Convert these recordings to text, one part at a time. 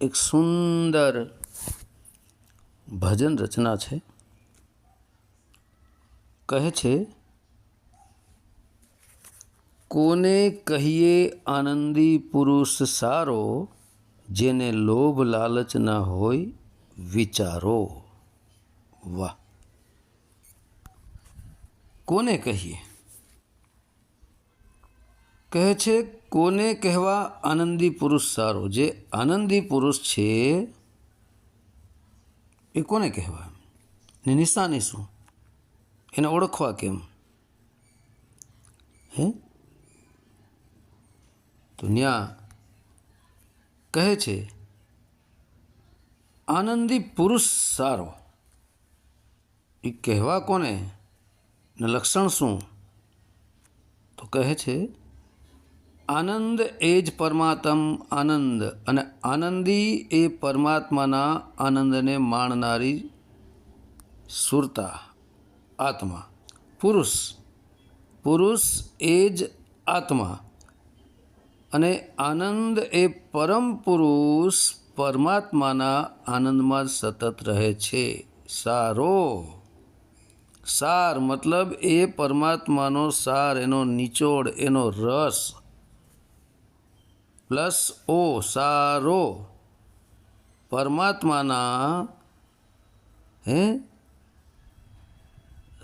એક સુંદર ભજન રચના છે. કહે છે, કોને કહીએ આનંદી પુરુષ સારો, જેને લોભ લાલચ ના હોય વિચારો. વાહ. કોને કહીએ? કહે છે કોને કહેવા આનંદી પુરુષ સારો? જે આનંદી પુરુષ છે, એ કોને કહેવા? ને નિશાની શું? એને ઓળખવા કેમ? હે? તો ન્યા કહે છે, આનંદી પુરુષ સારો. એ કહેવા કોને? ને લક્ષણ શું? તો કહે છે આનંદ એ જ પરમાત્મ આનંદ અને આનંદી એ પરમાત્માના આનંદને માણનારી સુરતા, આત્મા. પુરુષ. પુરુષ એ જ આત્મા અને આનંદ એ પરમ પુરુષ પરમાત્માના આનંદમાં સતત રહે છે. સારો. સાર મતલબ એ પરમાત્માનો સાર, એનો નિચોડ, એનો રસ પ્લસ ઓ સારો. પરમાત્માના, હે,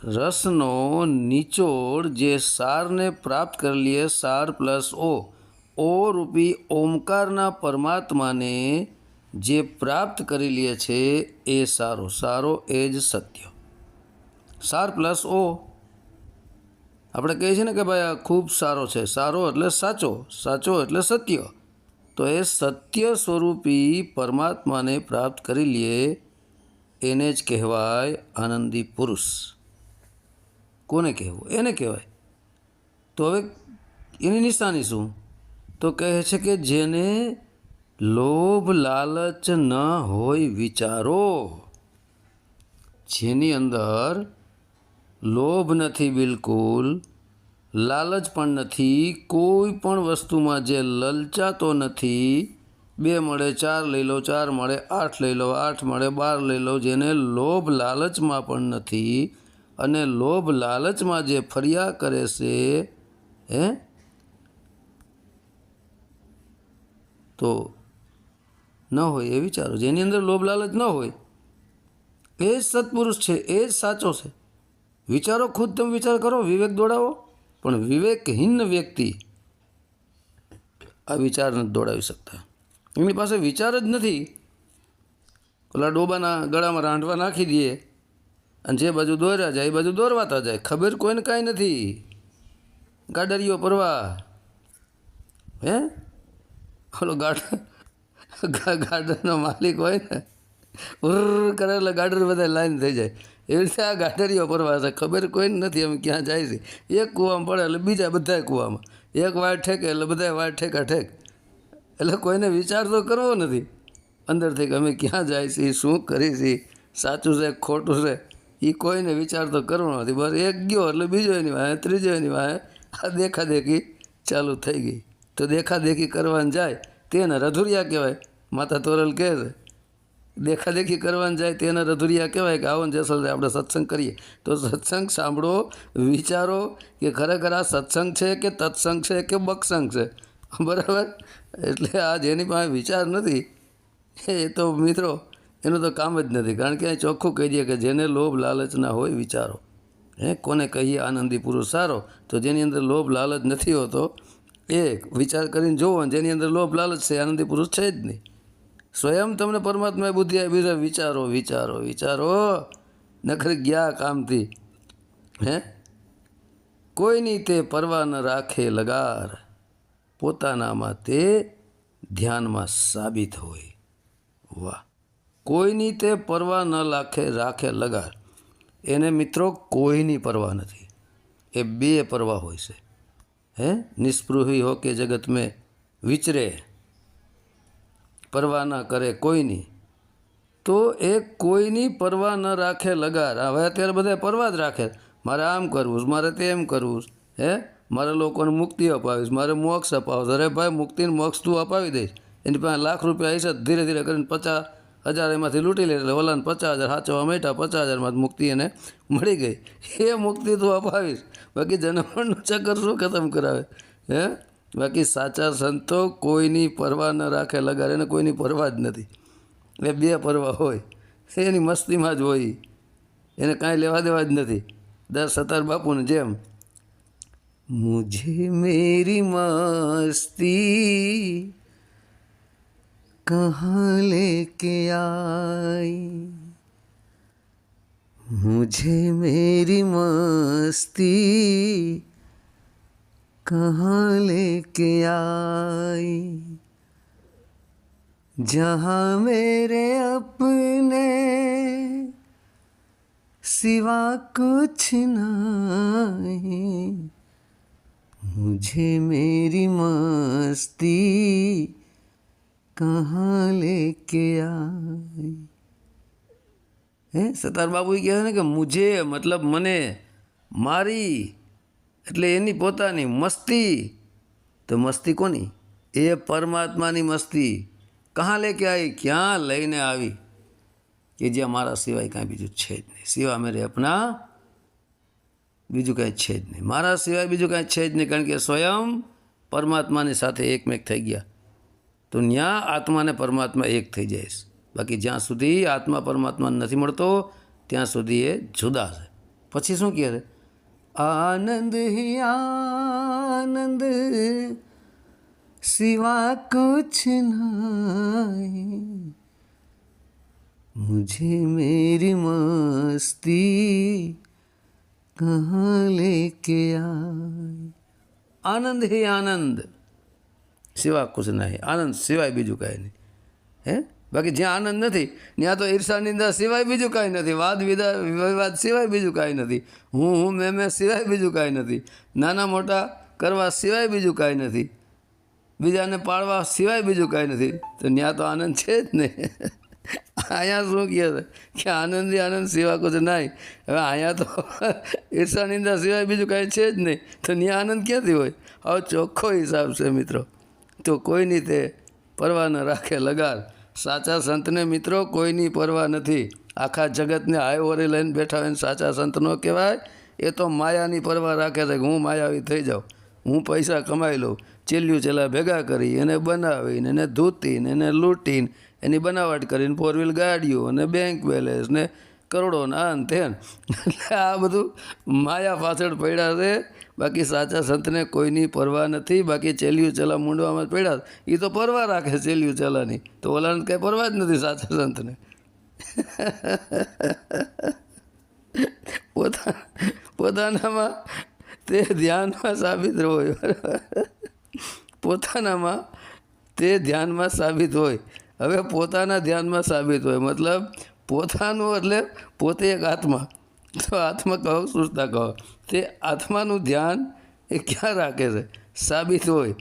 રસનો નિચોડ જે સારને પ્રાપ્ત કરી લઈએ સાર પ્લસ ઓ. ઓ રૂપી ઓમકારના પરમાત્માને જે પ્રાપ્ત કરી લે છે, એ સારો. સારો એ જ સત્ય. સાર પ્લસ ઓ. આપણે કહીએ છીએ ને કે ભાઈ આ ખૂબ સારો છે. સારો એટલે સાચો. સાચો એટલે સત્ય. તો એ સત્ય સ્વરૂપી પરમાત્માને પ્રાપ્ત કરી લઈએ એને જ કહેવાય આનંદી પુરુષ. કોને કહેવું? એને કહેવાય. તો હવે એની નિશાની શું? તો કહે છે કે જેને લોભ લાલચ ન હોય વિચારો, જેની અંદર લોભ નથી બિલકુલ લાલચ પણ નથી, કોઈ પણ વસ્તુમાં જે લલચાતો નથી, બે મળે, ચાર લઈ લો, ચાર મળે, આઠ લઈ લો, આઠ મળે, બાર લઈ લો, જેને લોભ લાલચમાં પણ નથી અને લોભ લાલચમાં જે ફર્યા કરે છે, હે? તો ન હોય એ વિચારો, જેની અંદર લોભ લાલચ ન હોય, એ જ સત્પુરુષ છે, એ જ સાચો છે. વિચારો ખુદ તમે વિચાર કરો, વિવેક દોડાવો. પણ વિવેકહીન વ્યક્તિ આ વિચાર નથી દોડાવી શકતા. એમની પાસે વિચાર જ નથી. ઓલા ડોબાના ગળામાં રાંધવા નાખી દઈએ અને જે બાજુ દોર્યા જાય એ બાજુ દોરવાતા જાય. ખબર કોઈને કાંઈ નથી. ગાડરીઓ પરવા. હે? ઓલો ગાડ ગાર્ડનનો માલિક હોય ને, ઉર કરે એટલે ગાર્ડન બધા લાઈન થઈ જાય. એવી રીતે આ ગાડરીઓ પરવા છે. ખબર કોઈને નથી અમે ક્યાં જાય છે. એક કૂવામાં પડે એટલે બીજા બધા કૂવામાં. એક વાળ ઠેકે એટલે બધા વાળ ઠેકા ઠેક. એટલે કોઈને વિચાર તો કરવો નથી. અંદરથી કે અમે ક્યાં જાય છીએ શું કરી છીએ સાચું છે, ખોટું છે એ કોઈને વિચાર તો કરવો નથી. બસ એક ગયો એટલે બીજો એની વાહે, ત્રીજો એની વાહે, આ દેખાદેખી ચાલુ થઈ ગઈ. તો દેખાદેખી કરવાની જાય, તેને રધુરિયા કહેવાય. માતા તોરલ કહે છે દેખાદેખી કરવાની જાય તેને રધુરિયા કહેવાય કે આવો ને જેસલ આપણે સત્સંગ કરીએ. તો સત્સંગ સાંભળો, વિચારો કે ખરેખર આ સત્સંગ છે કે તત્સંગ છે કે બક્સંગ છે? બરાબર? એટલે આ જેની પાસે વિચાર નથી. એ તો મિત્રો, એનું તો કામ જ નથી. કારણ કે અહીં ચોખ્ખું કહી દઈએ કે જેને લોભ લાલચ ના હોય વિચારો. હે, કોને કહીએ આનંદી પુરુષ સારો? તો જેની અંદર લોભ લાલચ નથી હોતો, એ વિચાર કરીને જોવો જેની અંદર લોભ લાલચ છે, આનંદી પુરુષ છે જ નહીં. સ્વયં તમને પરમાત્માએ બુદ્ધિ આપી છે, વિચારો વિચારો વિચારો. નખર ગયા કામથી, હે? કોઈની તે પરવા ન રાખે લગાર. પોતાનામાં તે ધ્યાનમાં સાબિત હોય. વાહ. કોઈની તે પરવા ન રાખે રાખે લગાર. એને મિત્રો, કોઈની પરવા નથી. એ બે પરવા હોય છે. હે? નિસ્પૃહી હો કે જગત મેં વિચરે. પરવા ના કરે કોઈની તો એ કોઈની પરવા ન રાખે લગાર. હવે અત્યારે બધા પરવા જ રાખે. મારે આમ કરવું છે, મારે તેમ કરવું છે. હે? મારે લોકોને મુક્તિ અપાવીશ મારે મોક્ષ અપાવશ. અરે ભાઈ મુક્તિને મોક્ષ તું અપાવી દઈશ. એની પાસે લાખ રૂપિયા હશે ધીરે ધીરે કરીને પચાસ હજાર એમાંથી લૂંટી લે. એટલે ઓલાને પચાસ હજાર સાચવા મેઠા પચાસ હજારમાં મુક્તિ એને મળી ગઈ. એ મુક્તિ તું અપાવીશ. બાકી જન્મનું ચક્કર શું ખતમ કરાવે? હે? બાકી સાચા સંતો કોઈની પરવા ન રાખે, લગાડે એને કોઈની પરવા જ નથી. એ બે પરવા હોય એની મસ્તીમાં જ હોય. એને કાંઈ લેવા દેવા જ નથી. દર સતાર બાપુને જેમ, મુજે મેરી મસ્તી, કહા લેકે આઈ? મુજે મેરી મસ્તી कहाँ लेके आई? जहाँ मेरे अपने सिवा कुछ नहीं। मुझे मेरी मस्ती कहाँ लेके आई? है, सतार बाबू कह ना कि मुझे मतलब मने, मारी। એટલે એની પોતાની મસ્તી. તો મસ્તી કોની? એ પરમાત્માની મસ્તી. કहाँ લેકે આવી? ક્યાં લઈને આવી? કે જ્યાં મારા સિવાય કાંઈ બીજું છે જ નહીં. સિવા મેરે અપના બીજું કાંઈ છે જ નહીં. મારા સિવાય બીજું કાંઈ છે જ નહીં, કારણ કે સ્વયં પરમાત્માની સાથે એકમેક થઈ ગયા. તો ત્યાં આત્માને પરમાત્મા એક થઈ જાય બાકી જ્યાં સુધી આત્મા પરમાત્માને નથી મળતો, ત્યાં સુધી એ જુદા છે. પછી શું કહે છે? આનંદ હી આનંદ સિવા કુછ નહીં मुझे मेरी मस्ती कहाँ लेके आई આનંદ હે આનંદ સિવા કુછ નહીં આનંદ સિવાય બીજું કાંઈ નહીં હે બાકી જ્યાં આનંદ નથી, ત્યાં તો ઈર્ષા, નિંદા સિવાય બીજું કાંઈ નથી. વાદ, વિદા, વિવાદ સિવાય બીજું કાંઈ નથી. હું હું, મેં મેં સિવાય બીજું કાંઈ નથી. નાના, મોટા કરવા સિવાય બીજું કાંઈ નથી. બીજાને પાળવા સિવાય બીજું કાંઈ નથી. તો ત્યાં તો આનંદ છે જ નહીં અહીંયા શું કહે છે? કે આનંદી આનંદ સિવાય કોઈ નહીં. હવે અહીંયા તો ઈર્ષા, નિંદા સિવાય બીજું કાંઈ છે જ નહીં. તો ત્યાં આનંદ ક્યાંથી હોય? હવે ચોખ્ખો હિસાબ છે મિત્રો. તો કોઈની તે પરવા ન રાખે લગાર. સાચા સંતને મિત્રો, કોઈની પરવા નથી. આખા જગતને હાઈવરે લઈને બેઠા હોય સાચા સંતનો કહેવાય, એ તો માયાની પરવા રાખે છે કે હું માયાવી થઈ જાઉં. હું પૈસા કમાઈ લઉં, ચેલ્યું ચેલા ભેગા કરી, એને બનાવીને, એને ધૂતીને, એને લૂંટીને, એની બનાવટ કરીને ફોર વ્હીલ ગાડીઓ અને બેંક બેલેન્સ ને કરોડો ને આન તેન એટલે આ બધું માયા પાછળ પડ્યા છે. બાકી સાચા સંતને કોઈની પરવા નથી, બાકી ચેલિયું ચલા મૂંડવામાં પડ્યા એ તો પરવા રાખે ચેલિયું ચલાની. તો ઓલાને કંઈ પરવા જ નથી સાચા સંતને. પોતા, પોતાનામાં તે ધ્યાનમાં સાબિત હોય. પોતાનામાં તે ધ્યાનમાં સાબિત હોય. હવે પોતાના ધ્યાનમાં સાબિત હોય. મતલબ પોતાનું એટલે પોતે એક આત્મા. તો આત્મા કહો સુરતા કહો. તે આત્માનું ધ્યાન એ ક્યાં રાખે છે? સાબિત હોય.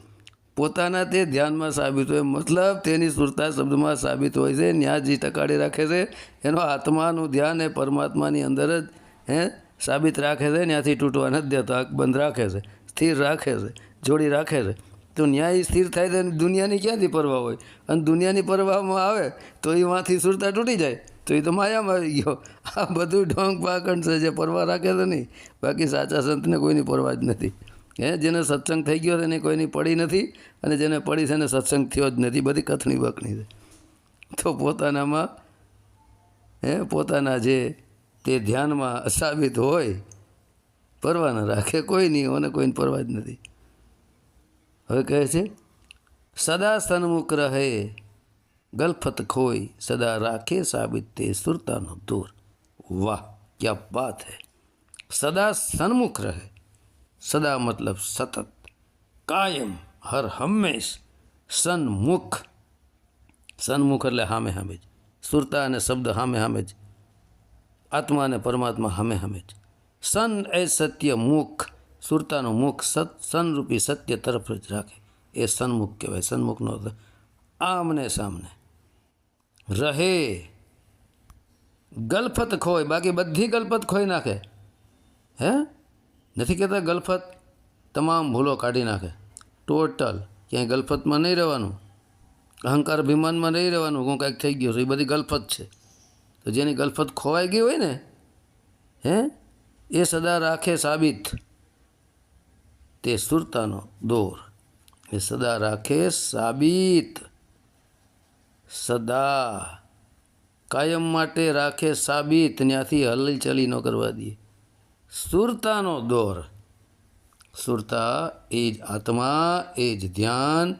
પોતાના તે ધ્યાનમાં સાબિત હોય. મતલબ તેની સુરતા શબ્દમાં સાબિત હોય છે. ત્યાં જે ટકાડી રાખે છે. એનો આત્માનું ધ્યાન એ પરમાત્માની અંદર જ, હે, સાબિત રાખે છે. ત્યાંથી તૂટવા નથી દેતો બંધ રાખે છે. સ્થિર રાખે છે. જોડી રાખે છે. તો ન્યાય સ્થિર થાય તો દુનિયાની ક્યાંથી પરવા હોય? અને દુનિયાની પરવામાં આવે તો એ વાંથી સુરતા તૂટી જાય. તો એ તો માયામાં આવી ગયો. આ બધું ઢોંગ પાકણ છે, જે પરવા રાખે છે નહીં બાકી સાચા સંતને કોઈની પરવા જ નથી. હે, જેને સત્સંગ થઈ ગયો છે એને કોઈની પડી નથી, અને જેને પડી છે એને સત્સંગ થયો જ નથી. બધી કથણી બકણી છે. તો પોતાનામાં, હે, પોતાના જે તે ધ્યાનમાં અસાબિત હોય, પરવા ન રાખે. કોઈ નહીં અને કોઈને પરવા જ નથી. હવે કહે છે, સદા સન્મુખ રહે ગલફત ખોઈ સદા રાખે સાબિત તે સુરતાનો દૂર વાહ ક્યા બાત હૈ સદા સન્મુખ રહે સદા મતલબ સતત કાયમ હર હંમેશ સન્મુખ સન્મુખ એટલે સામે સામે જ, સુરતા અને શબ્દ સામે સામે જ, આત્મા અને પરમાત્મા સામે સામે જ। સન એ સત્ય મુખ, સુરતાનું મુખ સત, સનરૂપી સત્ય તરફ જ રાખે, એ સન્મુખ કહેવાય, સન્મુખનો અર્થ આમને સામને। રહે. ગલફત ખોય, બાકી બધી ગલફત ખોઈ નાખે. હે? નથી કહેતા ગલફત તમામ ભૂલો કાઢી નાખે. ટોટલ ક્યાંય ગલફતમાં નહીં રહેવાનું. અહંકાર અભિમાનમાં નહીં રહેવાનું, હું કાંઈક થઈ ગયો છું, એ બધી ગલફત છે. તો જેની ગલફત ખોવાઈ ગઈ હોય ને, હે? એ સદા રાખે સાબિત. તે સુરતાનો દોર. એ સદા રાખે સાબિત. સદા કાયમ માટે રાખે સાબિત ત્યાંથી હલચલી ન કરવા દે. સુરતાનો દોર. સુરતા એ જ આત્મા, એ જ ધ્યાન.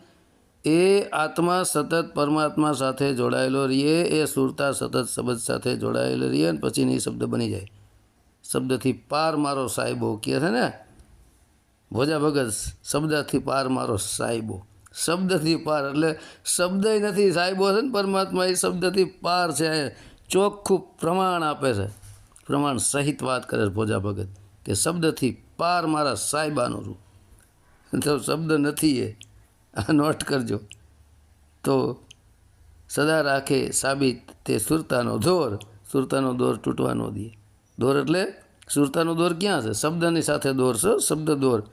એ આત્મા સતત પરમાત્મા સાથે જોડાયેલો રહીએ, એ સુરતા સતત શબ્દ સાથે જોડાયેલો રહીએ અને પછી એ શબ્દ બની જાય. શબ્દથી પાર મારો સાહેબો કહે છે ને? ભોજા ભગત, શબ્દથી પાર મારો સાહેબો. શબ્દથી પાર. એટલે શબ્દ નથી, સાહેબો છે ને પરમાત્મા, એ શબ્દથી પાર છે. ચોખ્ખું પ્રમાણ આપે છે. પ્રમાણ સહિત વાત કરે છે ભોજા ભગત, કે શબ્દથી પાર મારા સાહેબાનું રૂપ. તો શબ્દ નથી એ. આ નોટ કરજો. તો સદા રાખે સાબિત તે સુરતાનો દોર. સુરતાનો દોર તૂટવાનો દે. દોર એટલે સુરતાનો દોર ક્યાં છે? શબ્દની સાથે દોર છે, શબ્દ દોર.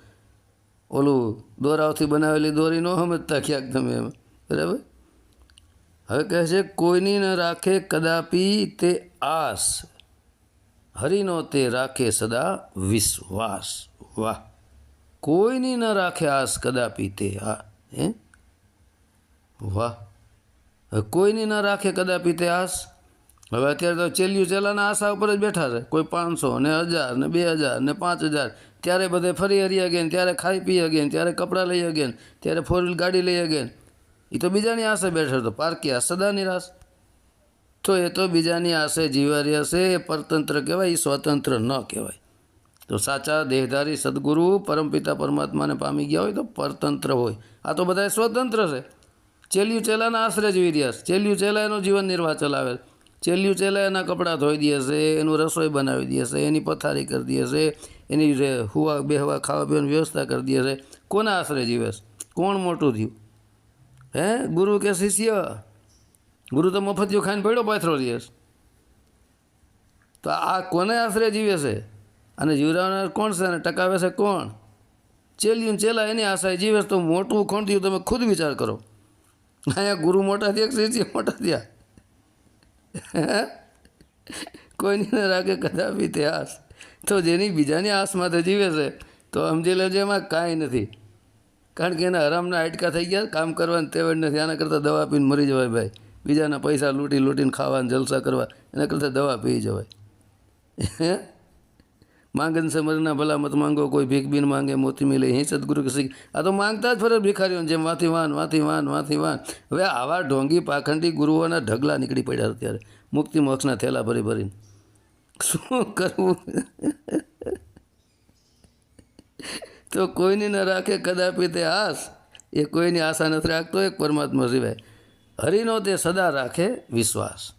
ઓલું દોરાઓથી બનાવેલી દોરી ન સમજતા ક્યાંક તમે એમ. બરાબર? હવે કહે છે, કોઈની ન રાખે કદાપી તે આસ. હરિનો તે રાખે સદા વિશ્વાસ. વાહ. કોઈની ન રાખે આસ કદાપી તે આ. હે? વાહ. કોઈની ન રાખે કદાપી તે આસ? હવે અત્યારે તો ચેલ્યું ચેલાના આશા ઉપર જ બેઠા છે. કોઈ પાંચસો ને હજાર ને બે હજાર ને પાંચ હજાર. ત્યારે બધે ફરી હરી અગેન ત્યારે ખાઈ પી ગયા ને ત્યારે કપડાં લઈ અગેન ત્યારે ફોર વ્હીલ ગાડી લઈ ગયા એ તો બીજાની આશે બેઠો હતો. પારકી આ સદા નિરાશ તો એ તો બીજાની આશે જીવારી હશે, એ પરતંત્ર કહેવાય એ સ્વતંત્ર ન કહેવાય. તો સાચા દેહધારી સદગુરુ પરમપિતા પરમાત્માને પામી ગયા હોય તો પરતંત્ર હોય. આ તો બધા સ્વતંત્ર છે. ચેલ્યું ચેલાના આશરે જીવી રહ્યા છે ચેલ્યું ચેલા એનું જીવન નિર્વાહ ચલાવે ચેલ્યું ચેલા એના કપડાં ધોઈ દે છે એનું રસોઈ બનાવી દે છે એની પથારી કરી દે છે એની હુવા બેહવા ખાવા પીવાની વ્યવસ્થા કરી દે છે. કોના આશરે જીવે કોણ મોટું થયું? હે? ગુરુ કે શિષ્ય? ગુરુ તો મફતિયો ખાઈને પડ્યો પાથરો છે. તો આ કોને આશરે જીવે છે? અને જીવડાવનાર કોણ છે અને ટકાવે છે કોણ? ચેલ્યું ચેલા એની આશાએ જીવે તો મોટું કોણ થયું તમે ખુદ વિચાર કરો. અહીંયા ગુરુ મોટા થયા શિષ્ય મોટા થયા? કોઈની રાખે કદાપી તે આસ તો જેની બીજાની આસમાંથી જીવે છે, તો સમજી લેજો એમાં કાંઈ નથી. કારણ કે એના હરામના હાડકા થઈ ગયા, કામ કરવાની તેવડ નથી. આના કરતાં દવા પીને મરી જવાય ભાઈ. બીજાના પૈસા લૂંટી લૂંટીને ખાવાના જલસા કરવા, એના કરતાં દવા પી જવાય. હે? માંગન સે મરના ભલા મત માંગો, કોઈ ભીખ બીન માંગે, મોતી મિલે અહીં સદગુરુ કે આ તો માંગતા જ ફરે ભિખારીઓ જેમ વાથી વાન વાથી વાન વાથી વાન. હવે આવા ઢોંગી પાખંડી ગુરુઓના ઢગલા નીકળી પડ્યા અત્યારે. મુક્તિ મોક્ષના થેલા ભરી ભરીને. શું કરવું? તો કોઈની ન રાખે કદાપી તે આસ. એ કોઈની આશા નથી રાખતો એક પરમાત્મા સિવાય. હરિનો તે સદા રાખે વિશ્વાસ.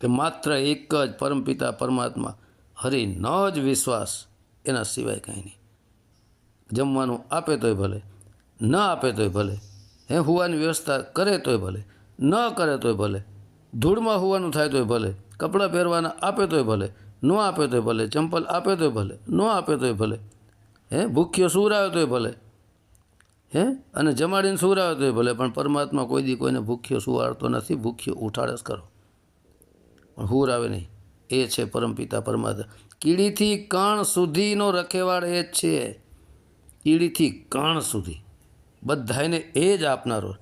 કે માત્ર એક જ પરમપિતા પરમાત્મા હરિનો જ વિશ્વાસ, એના સિવાય કાંઈ નહીં. જમવાનું આપે તોય ભલે, ન આપે તોય ભલે, હે હોવાની વ્યવસ્થા કરે તોય ભલે, ન કરે તોય ભલે, ધૂળમાં હોવાનું થાય તોય ભલે કપડાં પહેરવાના આપે તોય ભલે, ન આપે તોય ભલે, ચંપલ આપે તોય ભલે, ન આપે તોય ભલે, હે? ભૂખ્યો સુરાવે તોય ભલે, હે? અને જમાડીને સુરાવે તોય ભલે, પણ પરમાત્મા કોઈ દી કોઈને ભૂખ્યો સુવાડતો નથી, ભૂખ્યો ઉઠાડે જ કરો પણ હુર આવે નહીં. એ છે પરમપિતા પરમાત્મા. કીડીથી કણ સુધીનો રખેવાળ એ જ છે. કીડીથી કણ સુધી. બધાને એ જ આપનારો.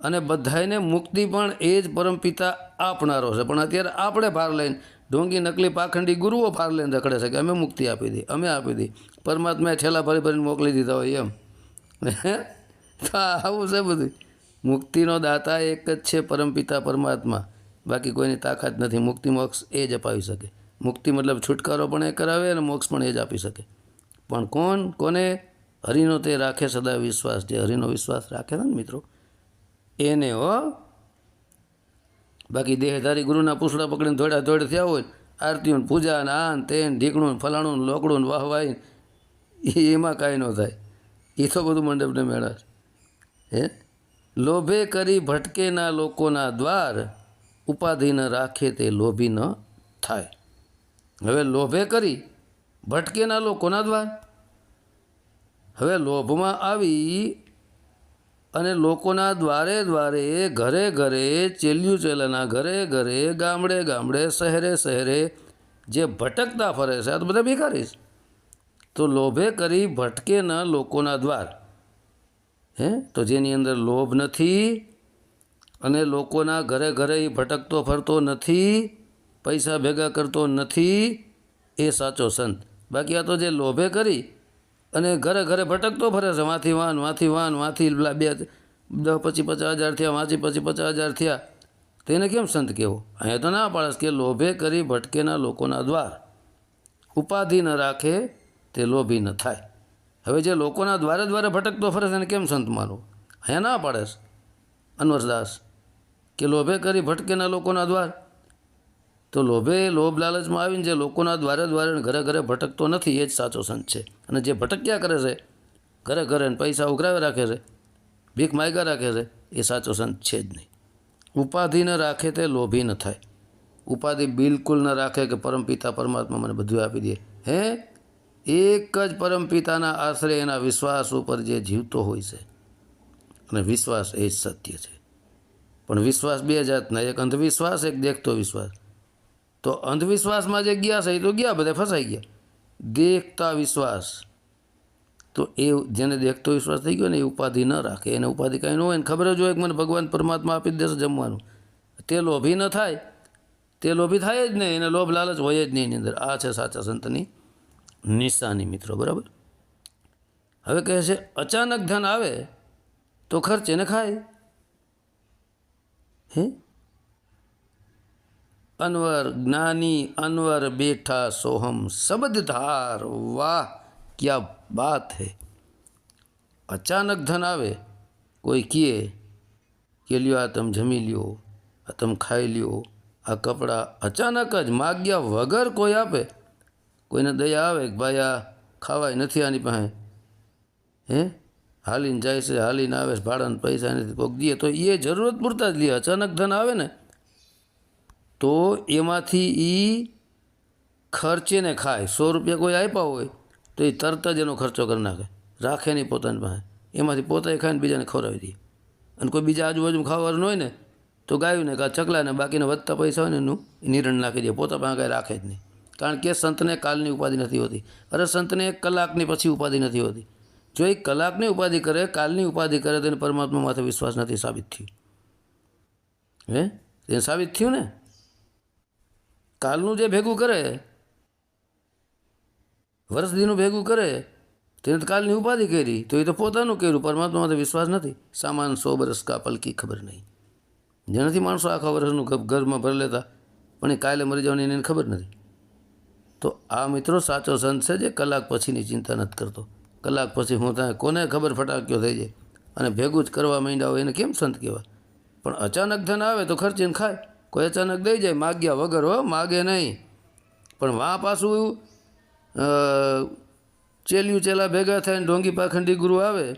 અને બધાને મુક્તિ પણ એ જ પરમપિતા આપનારો છે. પણ અત્યારે આપણે ભાર લઈને ઢોંગી, નકલી પાખંડી ગુરુઓ ભાર લઈને રખડે છે કે અમે મુક્તિ આપી દી અમે આપી દી પરમાત્માએ છેલ્લા ભરી ભરીને મોકલી દીધા હોય એમ? તો આવું છે બધું. મુક્તિનો દાતા એક જ છે પરમપિતા પરમાત્મા. બાકી કોઈની તાકાત નથી. મુક્તિ મોક્ષ એ જ અપાવી શકે. મુક્તિ મતલબ છુટકારો પણ એ કરાવે અને મોક્ષ પણ એ જ આપી શકે. પણ કોણ? કોને? હરિનો તે રાખે સદા વિશ્વાસ. જે હરિનો વિશ્વાસ રાખે ને મિત્રો, એને હો બાકી દેહધારી ગુરુના પૂછડા પકડીને ધોડા ધોડ થયા હોય, આરતીઓ ને પૂજા ને આન તેન, ઢીકણું ફલાણું લોકડું એ એમાં કાંઈ ન થાય. એ તો બધું મંડપને મેળા હે? લોભે કરી ભટકેના લોકોના દ્વાર ઉપાધિ ન રાખે તે લોભી ન થાય. હવે લોભે કરી ભટકેના લોકોના દ્વાર. હવે લોભમાં આવી અને લોકોના દ્વારે દ્વારે ઘરે ઘરે ચેલ્યું ચેલાના ઘરે ઘરે ગામડે ગામડે શહેરે શહેરે જે ભટકતા ફરે છે, આ તો બધા ભિખારી છે. તો લોભે કરી ભટકે ન લોકોના દ્વાર. હે? તો જેની અંદર લોભ નથી અને લોકોના ઘરે ઘરે એ ભટકતો ફરતો નથી, પૈસા ભેગા કરતો નથી, એ સાચો સંત. બાકી આ તો જે લોભે કરી અને ઘરે ઘરે ભટકતો ફરે છે. વાંથી વાન વાંથી વાન, વાંથી પેલા બે દસ પછી પચાસ હજાર થયા, વાંચી પછી પચાસ હજાર થયા. તેને કેમ સંત કહેવો અહીંયા તો ના પાડસ કે લોભે કરી ભટકેના લોકોના દ્વાર. ઉપાધિ ન રાખે તે લોભી ન થાય. હવે જે લોકોના દ્વારે દ્વારે ભટકતો ફરે છે એને કેમ સંત માનવો? અહીંયા ના પાડે છે અનવરદાસ કે લોભે કરી ભટકેના લોકોના દ્વાર. તો લોભે લોભ લાલચમાં આવીને જે લોકોના દ્વારે દ્વારે ઘરે ઘરે ભટકતો નથી, એ જ સાચો સંત છે. અને જે ભટક્યા કરે છે, ઘરે ઘરે પૈસા ઉઘરાવે રાખે છે, ભીખ માયગા રાખે છે, એ સાચો સંત છે જ નહીં. ઉપાધિ ન રાખે તે લોભી ન થાય. ઉપાધિ બિલકુલ ન રાખે કે પરમપિતા પરમાત્મા મને બધું આપી દે. હે? એક જ પરમપિતાના આશરે એના વિશ્વાસ ઉપર જે જીવતો હોય છે. અને વિશ્વાસ એ જ સત્ય છે. પણ વિશ્વાસ બે જાતના, એક અંધવિશ્વાસ, એક દેખતો વિશ્વાસ. તો અંધવિશ્વાસમાં જે ગયા છે એ તો ગયા, બધા ફસાઈ ગયા. દેખતા વિશ્વાસ. તો એ જેને દેખતો વિશ્વાસ થઈ ગયો ને એ ઉપાધિ ન રાખે. એને ઉપાધિ કાંઈ ન હોય ને ખબર જ હોય કે મને ભગવાન પરમાત્મા આપી દેશે જમવાનું. તે લોભી ન થાય. તે લોભી થાય જ નહીં. એને લોભ લાલચ હોય જ નહીં એની અંદર. આ છે સાચા સંતની નિશાની મિત્રો, બરાબર? હવે કહે છે, અચાનક ધન આવે તો ખર્ચે ને ખાય. હે? અનવર જ્ઞાની અનવર બેઠા સોહમ શબ્દધાર વાહ ક્યા બાત હે અચાનક ધન આવે કોઈ કહે કે લ્યો આ તમે જમી લ્યો આ તમે ખાઈ લ્યો આ કપડાં અચાનક જ માગ્યા વગર કોઈ આપે કોઈને દયા આવે કે ભાઈ આ ખાવાય નથી આની પાસે હે હાલીને જાય છે હાલીને આવે છે ભાડાના પૈસા નથી કોઈક દે તો એ જરૂરત પૂરતા જ લે અચાનક ધન આવે ને તો એમાંથી એ ખર્ચે ને ખાય. સો રૂપિયા કોઈ આપ્યા હોય તો એ તરત જ એનો ખર્ચો કરી નાખે. રાખે નહીં પોતાની પાસે. એમાંથી પોતાએ ખાઈને બીજાને ખવડાવી દે. અને કોઈ બીજા આજુબાજુ ખાવાનું હોય ને તો ગાયું ને કાં ચકલાને બાકીના વધતા પૈસા હોય ને એનું નિરણ નાખી દે. પોતા પાસે કાંઈ રાખે જ નહીં. કારણ કે સંતને કાલની ઉપાધિ નથી હોતી. અરે સંતને એક કલાકની પછી ઉપાધિ નથી હોતી. જો એક કલાકની ઉપાધિ કરે, કાલની ઉપાધિ કરે, તો એને પરમાત્મા માથે વિશ્વાસ નથી સાબિત થયું. હે? તે સાબિત થયું ને? કાલનું જે ભેગું કરે, વર્ષદીનું ભેગું કરે, તેને તો કાલની ઉપાધિ કરી, તો એ તો પોતાનું કર્યું પરમાત્મા તો વિશ્વાસ નથી. સામાન સો બરસ કા પલકી ખબર નહીં. જેનાથી માણસો આખા વર્ષનું ઘરમાં ભરી લેતા, પણ એ કાલે મરી જવાની એને ખબર નથી. તો આ મિત્રો સાચો સંત છે જે કલાક પછીની ચિંતા નથી કરતો. કલાક પછી હું ત્યાં કોને ખબર ફટાક્યો થઈ જાય? અને ભેગું જ કરવા માંડ્યા હોય એને કેમ સંત કહેવાય? પણ અચાનક ધન આવે તો ખર્ચીને ખાય. કોઈ અચાનક દઈ જાય, માગ્યા વગર હો, માગે નહીં. પણ વાં પાછું ચેલ્યું ચેલા ભેગા થઈને ઢોંગી પાખંડી ગુરુ આવે.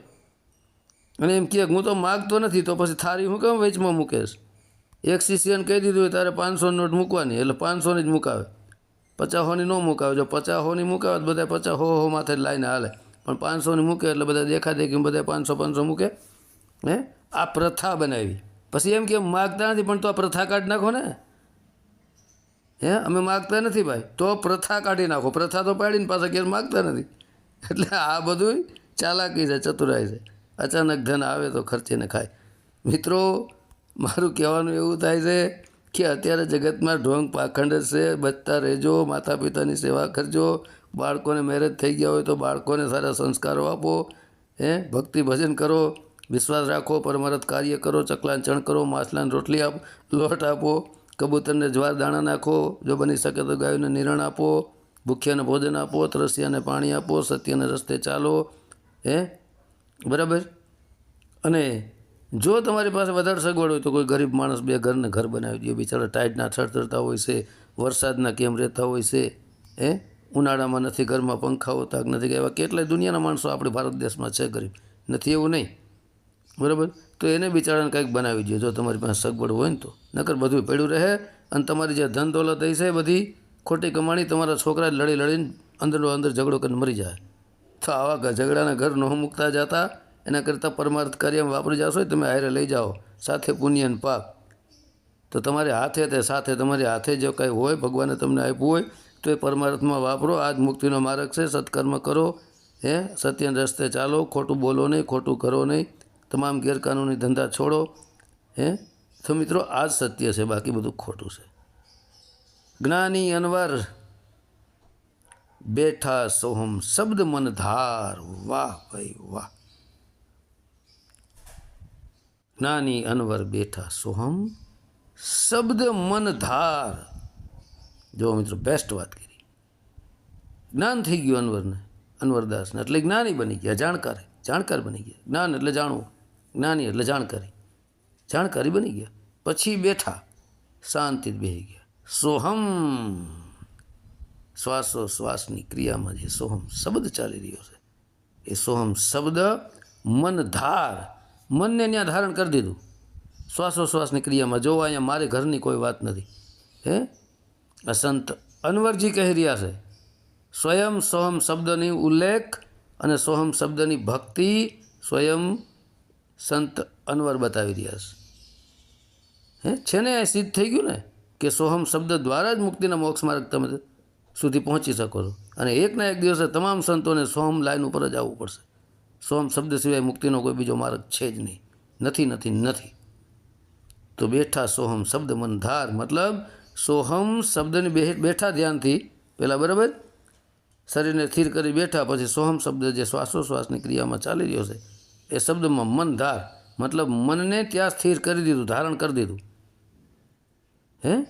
અને એમ કહે કે હું તો માગતો નથી, તો પછી થારી હું કેમ વેચમાં મૂકેશ? એક શિષ્યને કહી દીધું હોય તારે પાંચસો નોટ મૂકવાની. એટલે પાંચસોની જ મુકાવે. પચાસોની ન મુકાવે. જો પચાસોની મુકાવે, તો બધા પચાસ હો હો માથે લાઈને હાલે. પણ પાંચસોની મૂકે એટલે બધા દેખા દેખી બધા પાંચસો પાંચસો મૂકે. હે? આ પ્રથા બનાવી. પછી એમ કે, માગતા નથી, પણ તો આ પ્રથા કાઢી નાખો ને. હે, અમે માગતા નથી ભાઈ. તો પ્રથા કાઢી નાખો. પ્રથા તો પાડીને પાછા ક્યારે માગતા નથી. એટલે આ બધું ચાલાકી છે, ચતુરાઈ છે. અચાનક ધન આવે તો ખર્ચીને ખાય. મિત્રો, મારું કહેવાનું એવું થાય છે કે અત્યારે જગતમાં ઢોંગ પાખંડ છે, બચતા રહેજો માતા પિતાની સેવા કરજો. બાળકોને મેરેજ થઈ ગયા હોય તો બાળકોને સારા સંસ્કારો આપો. હે, ભક્તિ ભજન કરો. વિશ્વાસ રાખો પરમરત કાર્ય કરો, ચકલાન ચણ કરો, માછલાને રોટલી આપ, લોટ આપો, કબૂતરને જ્વાર દાણા નાખો, જો બની શકે તો ગાયોને નિરણ આપો, ભૂખ્યાને ભોજન આપો, તરસ્યાને પાણી આપો, સત્યને રસ્તે ચાલો. હે? બરાબર? અને જો તમારી પાસે વધારે સગવડ હોય તો કોઈ ગરીબ માણસ બે ઘરને ઘર બનાવી દે. બિચારા ટાઈટના થરથરતા હોય છે, વરસાદના કેમ રહેતા હોય છે, હે? ઉનાળામાં નથી, ઘરમાં પંખા હોતા નથી, એવા કેટલાય દુનિયાના માણસો આપણે ભારત દેશમાં છે ગરીબ. નથી એવું નહીં? બરાબર? તો એને બિચારાને કંઈક બનાવી દો. જો તમારી પાસે સગવડ હોય ને તો. નકર બધું પડ્યું રહે અને તમારી જે ધન દોલત થઈ છે બધી ખોટી કમાણી તમારા છોકરા લડી લડીને અંદરનો અંદર ઝઘડો કરીને મરી જાય. તો આવા ઝઘડાના ઘર ન મૂકતા જતા, એના કરતાં પરમાર્થ કાર્યમાં વાપરી જશો તમે હારે લઈ જાઓ. સાથે પુણ્યન પાક તો તમારે હાથે તે સાથે તમારી હાથે જો કંઈ હોય, ભગવાને તમને આપ્યું હોય, તો એ પરમાર્થમાં વાપરો. આજ મુક્તિનો માર્ગ છે. સત્કર્મ કરો. હે? સત્યના રસ્તે ચાલો. ખોટું બોલો નહીં, ખોટું કરો નહીં. તમામ ગેરકાનૂની ધંધા છોડો, હે? તો મિત્રો, આ જ સત્ય છે, બાકી બધું ખોટું છે. જ્ઞાની અનવર, બેઠા સોહમ શબ્દ મન ધાર, વાહ ભાઈ વાહ. જ્ઞાની અનવર, બેઠા સોહમ શબ્દ મન ધાર. જો મિત્રો બેસ્ટ વાત કરી. જ્ઞાન થઈ ગયું અનવરને, અનવરદાસને. એટલે જ્ઞાની બની ગયા, જાણકાર જાણકાર બની ગયા. જ્ઞાન એટલે જાણવું. જ્ઞાની એટલે જાણકારી. જાણકારી બની ગયા. પછી બેઠા. શાંતિ બેસી ગયા. સોહમ. શ્વાસો શ્વાસની ક્રિયામાં જે સોહમ શબ્દ ચાલી રહ્યો છે, એ સોહમ શબ્દ મન ધાર મનને ત્યાં ધારણ કરી દીધું. શ્વાસોશ્વાસની ક્રિયામાં, જો અહીંયા મારે ઘરની કોઈ વાત નથી. હે? આ સંત અનવરજી કહી રહ્યા છે, સ્વયં સોહમ શબ્દની ઉલ્લેખ અને સોહમ શબ્દની ભક્તિ સ્વયં સંત અનવર બતાવી રહ્યા છે. હે? છે ને સિદ્ધ થઈ ગયું ને કે સોહમ શબ્દ દ્વારા જ મુક્તિના મોક્ષ માર્ગ તમે સુધી પહોંચી શકો છો. અને એકના એક દિવસે તમામ સંતોને સોહમ લાઈન ઉપર જ આવવું પડશે. સોહમ શબ્દ સિવાય મુક્તિનો કોઈ બીજો માર્ગ છે જ નહીં. નથી નથી નથી. તો બેઠા સોહમ શબ્દ મન ધાર મતલબ સોહમ શબ્દની બેઠા ધ્યાનથી પહેલાં બરાબર? શરીરને સ્થિર કરી બેઠા પછી સોહમ શબ્દ જે શ્વાસોશ્વાસની ક્રિયામાં ચાલી રહ્યો છે એ શબ્દમાં મન ધાર, મતલબ મનને ત્યાં સ્થિર કરી દીધું, ધારણ કરી દીધું. હે?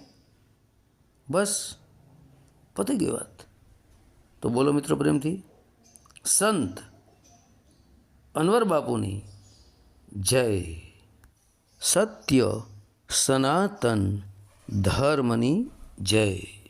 બસ. પતી ગઈ વાત. તો બોલો મિત્રો પ્રેમથી. સંત અનવર બાપુની જય. સત્ય સનાતન ધર્મની જય.